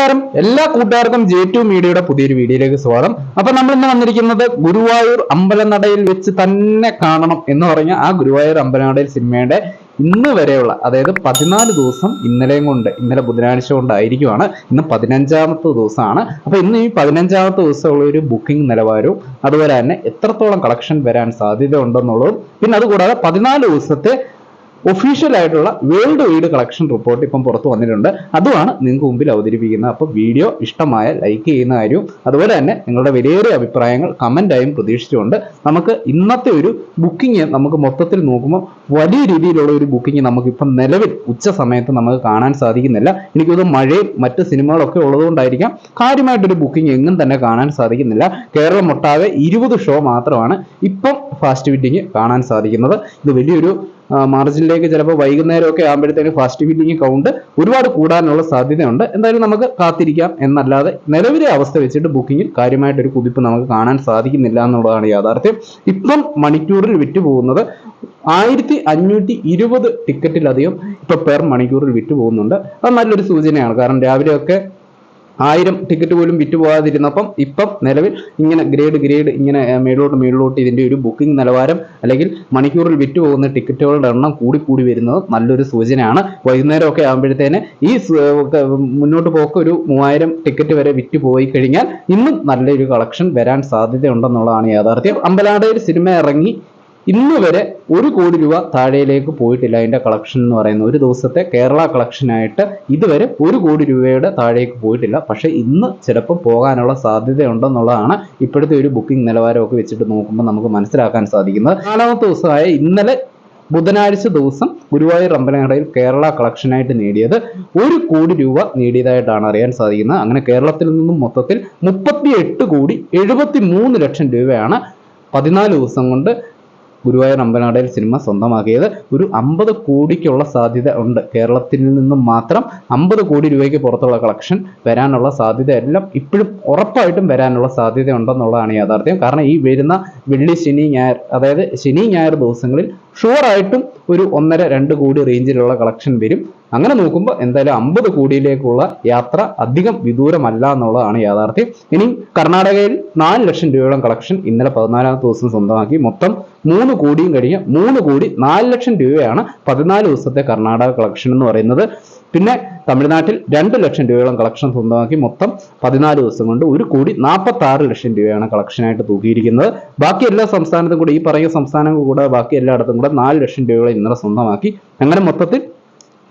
നമസ്കാരം. എല്ലാ കൂട്ടുകാർക്കും ജെ ടു മീഡിയയുടെ പുതിയൊരു വീഡിയോയിലേക്ക് സ്വാഗതം. അപ്പൊ നമ്മൾ ഇന്ന് വന്നിരിക്കുന്നത് ഗുരുവായൂർ അമ്പലനടയിൽ വെച്ച് തന്നെ കാണണം എന്ന് പറഞ്ഞ ആ ഗുരുവായൂർ അമ്പലനടയിൽ സിനിമയുടെ ഇന്ന് വരെയുള്ള അതായത് പതിനാല് ദിവസം ഇന്നലെയും കൊണ്ട് ഇന്നലെ ബുധനാഴ്ച കൊണ്ടായിരിക്കുവാണ് ഇന്ന് പതിനഞ്ചാമത്തെ ദിവസമാണ്. അപ്പൊ ഇന്ന് ഈ പതിനഞ്ചാമത്തെ ദിവസമുള്ള ഒരു ബുക്കിംഗ് നിലവാരവും അതുപോലെ തന്നെ എത്രത്തോളം കളക്ഷൻ വരാൻ സാധ്യത ഉണ്ടെന്നുള്ളതും പിന്നെ അതുകൂടാതെ പതിനാല് ദിവസത്തെ ഒഫീഷ്യൽ ആയിട്ടുള്ള വേൾഡ് വൈഡ് കളക്ഷൻ റിപ്പോർട്ട് ഇപ്പം പുറത്ത് വന്നിട്ടുണ്ട്. അതുമാണ് നിങ്ങൾക്ക് മുമ്പിൽ അവതരിപ്പിക്കുന്നത് അപ്പോൾ വീഡിയോ ഇഷ്ടമായ ലൈക്ക് ചെയ്യുന്ന കാര്യവും അതുപോലെ തന്നെ നിങ്ങളുടെ വിലയേറിയ അഭിപ്രായങ്ങൾ കമന്റായും പ്രതീക്ഷിച്ചുകൊണ്ട് നമുക്ക് ഇന്നത്തെ ഒരു ബുക്കിംഗ് നമുക്ക് മൊത്തത്തിൽ നോക്കുമ്പോൾ വലിയ രീതിയിലുള്ള ഒരു ബുക്കിംഗ് നമുക്ക് ഇപ്പം നിലവിൽ ഉച്ച സമയത്ത് നമുക്ക് കാണാൻ സാധിക്കുന്നില്ല. എനിക്കത് മഴയും മറ്റ് സിനിമകളൊക്കെ ഉള്ളതുകൊണ്ടായിരിക്കാം കാര്യമായിട്ടൊരു ബുക്കിംഗ് എങ്ങും തന്നെ കാണാൻ സാധിക്കുന്നില്ല. കേരളം ഒട്ടാകെ ഇരുപത് ഷോ മാത്രമാണ് ഇപ്പം ഫാസ്റ്റ് ഫിറ്റിംഗ് കാണാൻ സാധിക്കുന്നത്. ഇത് വലിയൊരു മാർജിനിലേക്ക് ചിലപ്പോൾ വൈകുന്നേരമൊക്കെ ആകുമ്പോഴത്തേക്ക് ഫാസ്റ്റ് ബില്ലിംഗ് കൗണ്ട് ഒരുപാട് കൂടാനുള്ള സാധ്യതയുണ്ട്. എന്തായാലും നമുക്ക് കാത്തിരിക്കാം. എന്നല്ലാതെ നിലവിലെ അവസ്ഥ വെച്ചിട്ട് ബുക്കിങ്ങിൽ കാര്യമായിട്ടൊരു കുതിപ്പ് നമുക്ക് കാണാൻ സാധിക്കുന്നില്ല എന്നുള്ളതാണ് യാഥാർത്ഥ്യം. ഇപ്പം മണിക്കൂറിൽ വിറ്റുപോകുന്നത് ആയിരത്തി അഞ്ഞൂറ്റി ഇരുപത് ടിക്കറ്റിലധികം ഇപ്പൊ പെർ മണിക്കൂറിൽ വിറ്റുപോകുന്നുണ്ട്. അത് നല്ലൊരു സൂചനയാണ്. കാരണം രാവിലെയൊക്കെ ആയിരം ടിക്കറ്റ് പോലും വിറ്റ് പോകാതിരുന്നപ്പം ഇപ്പം നിലവിൽ ഇങ്ങനെ ഗ്രേഡ് ഗ്രേഡ് ഇങ്ങനെ മേളിലോട്ട് മേളിലോട്ട് ഇതിന്റെ ഒരു ബുക്കിംഗ് നിലവാരം അല്ലെങ്കിൽ മണിക്കൂറിൽ വിറ്റ് പോകുന്ന ടിക്കറ്റുകളുടെ എണ്ണം കൂടി കൂടി വരുന്നത് നല്ലൊരു സൂചനയാണ്. വൈകുന്നേരമൊക്കെ ആകുമ്പോഴത്തേന് ഈ മുന്നോട്ട് പോക്ക് ഒരു മൂവായിരം ടിക്കറ്റ് വരെ വിറ്റ് പോയി കഴിഞ്ഞാൽ ഇന്നും നല്ലൊരു കളക്ഷൻ വരാൻ സാധ്യതയുണ്ടെന്നുള്ളതാണ് യാഥാർത്ഥ്യം. അമ്പലാടയിൽ സിനിമ ഇറങ്ങി ഇന്ന് വരെ ഒരു കോടി രൂപ താഴേലേക്ക് പോയിട്ടില്ല അതിന്റെ കളക്ഷൻ എന്ന് പറയുന്നത്. ഒരു ദിവസത്തെ കേരള കളക്ഷനായിട്ട് ഇതുവരെ ഒരു കോടി രൂപയുടെ താഴേക്ക് പോയിട്ടില്ല. പക്ഷേ ഇന്ന് ചിലപ്പോൾ പോകാനുള്ള സാധ്യതയുണ്ടെന്നുള്ളതാണ് ഇപ്പോഴത്തെ ഒരു ബുക്കിംഗ് നിലവാരമൊക്കെ വെച്ചിട്ട് നോക്കുമ്പോൾ നമുക്ക് മനസ്സിലാക്കാൻ സാധിക്കുന്നത്. നാലാമത്തെ ദിവസമായ ഇന്നലെ ബുധനാഴ്ച ദിവസം ഗുരുവായൂർ അമ്പലങ്ങടയിൽ കേരള കളക്ഷനായിട്ട് നേടിയത് ഒരു കോടി രൂപ നേടിയതായിട്ടാണ് അറിയാൻ സാധിക്കുന്നത്. അങ്ങനെ കേരളത്തിൽ നിന്നും മൊത്തത്തിൽ മുപ്പത്തി എട്ട് കോടി എഴുപത്തി മൂന്ന് ലക്ഷം രൂപയാണ് പതിനാല് ദിവസം കൊണ്ട് ഗുരുവായൂർ അമ്പനാടയിൽ സിനിമ സ്വന്തമാക്കിയത് ഒരു അമ്പത് കോടിക്കുള്ള സാധ്യത ഉണ്ട്. കേരളത്തിൽ നിന്നും മാത്രം അമ്പത് കോടി രൂപയ്ക്ക് പുറത്തുള്ള കളക്ഷൻ വരാനുള്ള സാധ്യത എല്ലാം ഇപ്പോഴും ഉറപ്പായിട്ടും വരാനുള്ള സാധ്യത ഉണ്ടെന്നുള്ളതാണ് യാഥാർത്ഥ്യം. കാരണം ഈ വരുന്ന വെള്ളി ശനി ഞായർ അതായത് ശനി ഞായർ ദിവസങ്ങളിൽ ഷുവർ ആയിട്ടും ഒരു ഒന്നര രണ്ട് കോടി റേഞ്ചിലുള്ള കളക്ഷൻ വരും. അങ്ങനെ നോക്കുമ്പോൾ എന്തായാലും അമ്പത് കോടിയിലേക്കുള്ള യാത്ര അധികം വിദൂരമല്ല എന്നുള്ളതാണ് യാഥാർത്ഥ്യം. ഇനി കർണാടകയിൽ നാല് ലക്ഷം രൂപയോളം കളക്ഷൻ ഇന്നലെ പതിനാലാമത്തെ ദിവസം സ്വന്തമാക്കി. മൊത്തം മൂന്ന് കോടിയും കഴിഞ്ഞ് മൂന്ന് കോടി നാല് ലക്ഷം രൂപയാണ് പതിനാല് ദിവസത്തെ കർണാടക കളക്ഷൻ എന്ന് പറയുന്നത്. പിന്നെ തമിഴ്നാട്ടിൽ രണ്ട് ലക്ഷം രൂപയോളം കളക്ഷൻ സ്വന്തമാക്കി. മൊത്തം പതിനാല് ദിവസം കൊണ്ട് ഒരു കോടി നാൽപ്പത്തി ആറ് ലക്ഷം രൂപയാണ് കളക്ഷനായിട്ട് തൂക്കിയിരിക്കുന്നത്. ബാക്കി എല്ലാ സംസ്ഥാനത്തും കൂടെ ഈ പറയുന്ന സംസ്ഥാനങ്ങൾ കൂടെ ബാക്കി എല്ലായിടത്തും കൂടെ നാല് ലക്ഷം രൂപയോളം ഇന്നലെ സ്വന്തമാക്കി. അങ്ങനെ മൊത്തത്തിൽ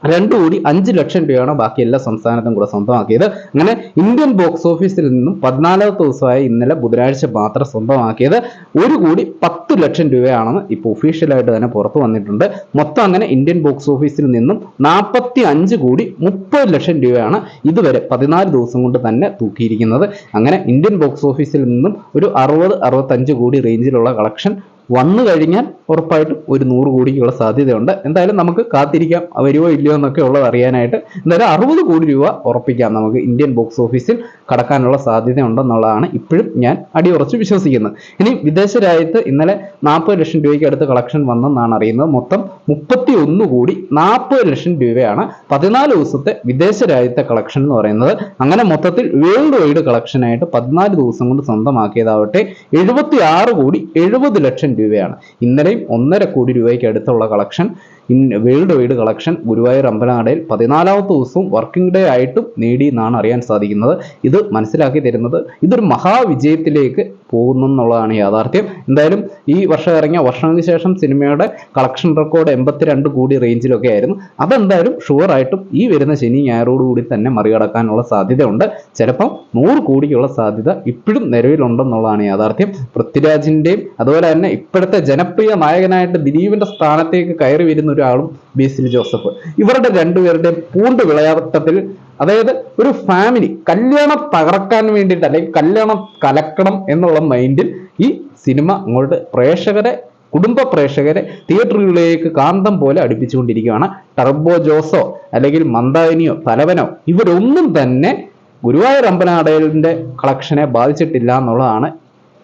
രണ്ട് കോടി അഞ്ച് ലക്ഷം രൂപയാണ് ബാക്കി എല്ലാ സംസ്ഥാനത്തും കൂടെ സ്വന്തമാക്കിയത്. അങ്ങനെ ഇന്ത്യൻ ബോക്സ് ഓഫീസിൽ നിന്നും പതിനാലാമത്തെ ദിവസമായ ഇന്നലെ ബുധനാഴ്ച മാത്രം സ്വന്തമാക്കിയത്. ഒരു കോടി പത്ത് ലക്ഷം രൂപയാണെന്ന് ഇപ്പോൾ ഒഫീഷ്യലായിട്ട് തന്നെ പുറത്തു വന്നിട്ടുണ്ട്. മൊത്തം അങ്ങനെ ഇന്ത്യൻ ബോക്സ് ഓഫീസിൽ നിന്നും നാൽപ്പത്തി അഞ്ച് കോടി മുപ്പത് ലക്ഷം രൂപയാണ് ഇതുവരെ പതിനാല് ദിവസം കൊണ്ട് തന്നെ തൂക്കിയിരിക്കുന്നത്. അങ്ങനെ ഇന്ത്യൻ ബോക്സ് ഓഫീസിൽ നിന്നും ഒരു അറുപത് അറുപത്തഞ്ച് കോടി റേഞ്ചിലുള്ള കളക്ഷൻ വന്നു കഴിഞ്ഞാൽ ഉറപ്പായിട്ടും ഒരു നൂറ് കോടിക്കുള്ള സാധ്യതയുണ്ട്. എന്തായാലും നമുക്ക് കാത്തിരിക്കാം. വരുമോ ഇല്ലയോ എന്നൊക്കെ ഉള്ളത് അറിയാനായിട്ട് എന്തായാലും അറുപത് കോടി രൂപ ഉറപ്പിക്കാം നമുക്ക് ഇന്ത്യൻ ബോക്സ് ഓഫീസിൽ കടക്കാനുള്ള സാധ്യത ഉണ്ടെന്നുള്ളതാണ് ഇപ്പോഴും ഞാൻ അടിയുറച്ച് വിശ്വസിക്കുന്നത്. ഇനി വിദേശ രാജ്യത്ത് ഇന്നലെ നാൽപ്പത് ലക്ഷം രൂപയ്ക്ക് അടുത്ത് കളക്ഷൻ വന്നെന്നാണ് അറിയുന്നത്. മൊത്തം മുപ്പത്തി ഒന്ന് കോടി നാൽപ്പത് ലക്ഷം രൂപയാണ് പതിനാല് ദിവസത്തെ വിദേശ രാജ്യത്തെ കളക്ഷൻ എന്ന് പറയുന്നത്. അങ്ങനെ മൊത്തത്തിൽ വേൾഡ് വൈഡ് കളക്ഷനായിട്ട് പതിനാല് ദിവസം കൊണ്ട് സ്വന്തമാക്കിയതാവട്ടെ എഴുപത്തി ആറ് കോടി എഴുപത് ലക്ഷം രൂപയാണ്. ഇന്നലെയും ഒന്നര കോടി രൂപയ്ക്ക് അടുത്തുള്ള collection in world wide collection Guruvayur അമ്പലനടയിൽ പതിനാലാമത്തെ ദിവസവും വർക്കിംഗ് ഡേ ആയിട്ടും നേടി എന്നാണ് അറിയാൻ സാധിക്കുന്നത്. ഇത് മനസ്സിലാക്കി തരുന്നത് ഇതൊരു മഹാവിജയത്തിലേക്ക് പോകുന്നു എന്നുള്ളതാണ് യാഥാർത്ഥ്യം. എന്തായാലും ഈ വർഷം ഇറങ്ങിയ വർഷങ്ങൾക്ക് ശേഷം സിനിമയുടെ കളക്ഷൻ റെക്കോർഡ് എൺപത്തിരണ്ട് കോടി റേഞ്ചിലൊക്കെ ആയിരുന്നു. അതെന്തായാലും ഷുവർ ആയിട്ടും ഈ വരുന്ന ശനി ഞായറോടുകൂടി തന്നെ മറികടക്കാനുള്ള സാധ്യതയുണ്ട്. ചിലപ്പം നൂറ് കോടിക്കുള്ള സാധ്യത ഇപ്പോഴും നിലവിലുണ്ടെന്നുള്ളതാണ് യാഥാർത്ഥ്യം. പൃഥ്വിരാജിന്റെയും അതുപോലെ തന്നെ ഇപ്പോഴത്തെ ജനപ്രിയ നായകനായിട്ട് ദിലീപിന്റെ സ്ഥാനത്തേക്ക് കയറി വരുന്ന ഒരാളും ബേസിൽ ജോസഫ്. ഇവരുടെ രണ്ടുപേരുടെയും പൂണ്ട് വിളയാട്ടത്തിൽ അതായത് ഒരു ഫാമിലി കല്യാണം തകർക്കാൻ വേണ്ടിയിട്ട് അല്ലെങ്കിൽ കല്യാണം കലക്കണം എന്നുള്ള മൈൻഡിൽ ഈ സിനിമ അങ്ങോട്ട് പ്രേക്ഷകരെ കുടുംബ പ്രേക്ഷകരെ തിയേറ്ററുകളിലേക്ക് കാന്തം പോലെ അടുപ്പിച്ചുകൊണ്ടിരിക്കുകയാണ്. ടർബോ ജോസോ അല്ലെങ്കിൽ മന്ദാനിയോ തലവനോ ഇവരൊന്നും തന്നെ ഗുരുവായൂർ അമ്പനാടലിന്റെ കളക്ഷനെ ബാധിച്ചിട്ടില്ല എന്നുള്ളതാണ്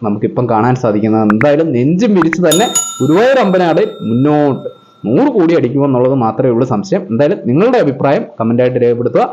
നമുക്കിപ്പം കാണാൻ സാധിക്കുന്നത്. എന്തായാലും നെഞ്ചും വിരിച്ച് തന്നെ ഗുരുവായൂർ അമ്പനാട് മുന്നോട്ട് നൂറ് കോടി അടിക്കുമോ എന്നുള്ളത് മാത്രമേ ഉള്ളൂ സംശയം. എന്തായാലും നിങ്ങളുടെ അഭിപ്രായം കമന്റായിട്ട് രേഖപ്പെടുത്തുക.